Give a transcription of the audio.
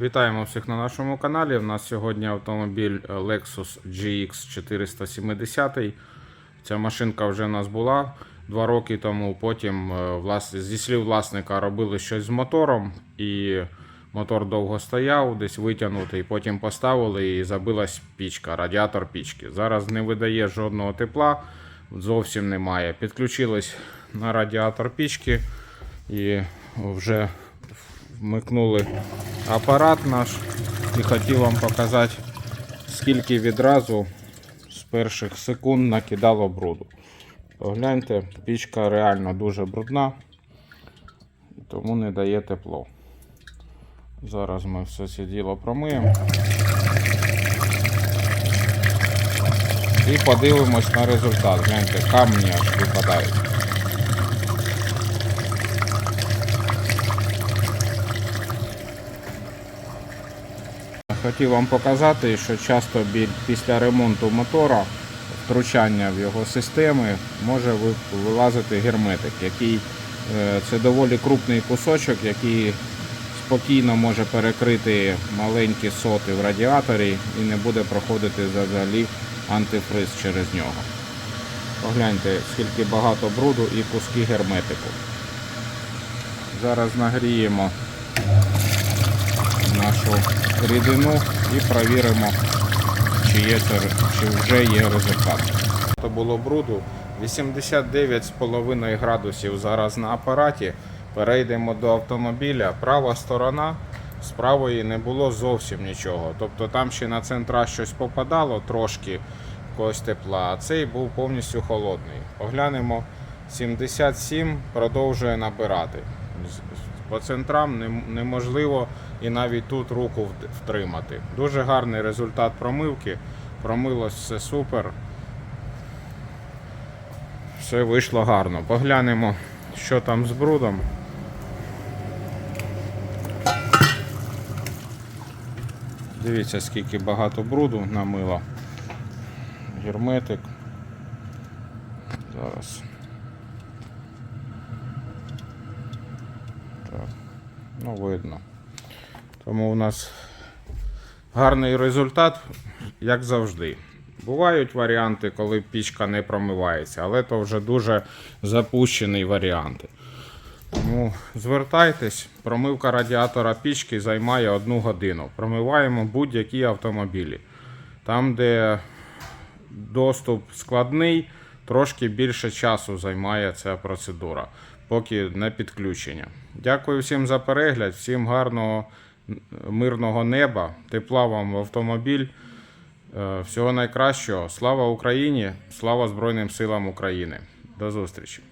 Вітаємо всіх на нашому каналі. У нас сьогодні автомобіль Lexus GX 470. Ця машинка вже у нас була два роки тому. Потім, е, влас- зі слів власника, робили щось з мотором, і мотор довго стояв, десь витягнутий. Потім поставили і забилась пічка, радіатор пічки. Зараз не видає жодного тепла, зовсім немає. Підключились на радіатор пічки і вже вмикнули апарат наш і хотів вам показати, скільки відразу з перших секунд накидало бруду. Погляньте, пічка реально дуже брудна, тому не дає тепло. Зараз ми все це діло промиємо. І подивимось на результат. Гляньте, камні аж випадають. Хотів вам показати, що часто після ремонту мотора, втручання в його системи, може вилазити герметик, який е, це доволі крупний кусочок, який спокійно може перекрити маленькі соти в радіаторі і не буде проходити взагалі антифриз через нього. Погляньте, скільки багато бруду і куски герметику. Зараз нагріємо нашу рідину і провіримо, чи, є це, чи вже є результат. Це було бруду 89,5 градусів зараз на апараті. Перейдемо до автомобіля. Права сторона з правої не було зовсім нічого. Тобто там ще на центра щось попадало трошки когось тепла, а цей був повністю холодний. Поглянемо 77 продовжує набирати. По центрам неможливо і навіть тут руку втримати. Дуже гарний результат промивки. Промилось все супер. Все вийшло гарно. Поглянемо, що там з брудом. Дивіться, скільки багато бруду намило. Герметик. Зараз. Ну, видно. Тому у нас гарний результат, як завжди. Бувають варіанти, коли пічка не промивається, але то вже дуже запущений варіант. Тому звертайтесь, промивка радіатора пічки займає одну годину. Промиваємо будь-які автомобілі. Там, де доступ складний, трошки більше часу займає ця процедура, поки не підключення. Дякую всім за перегляд, всім гарного мирного неба, тепла вам в автомобіль. Е, Всього найкращого. Слава Україні! Слава Збройним силам України! До зустрічі!